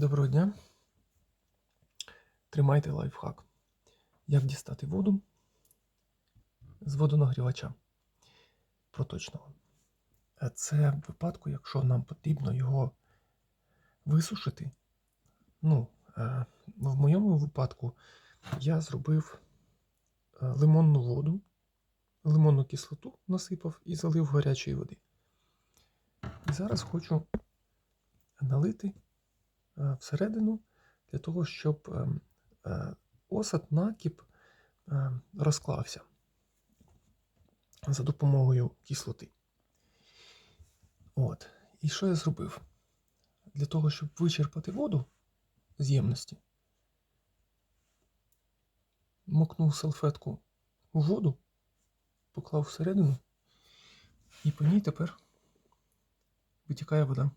Доброго дня. Тримайте лайфхак. Як дістати воду з водонагрівача проточного. Е, Це в випадку, якщо нам потрібно його висушити. Ну, е, в моєму випадку я зробив е, лимонну воду, лимонну кислоту насипав і залив гарячої води. І зараз хочу налити всередину для того, щоб ем, е, осад, накіп е, розклався за допомогою кислоти. От. І що я зробив? Для того, щоб вичерпати воду з ємності, мокнув салфетку у воду, поклав всередину, і по ній тепер витікає вода.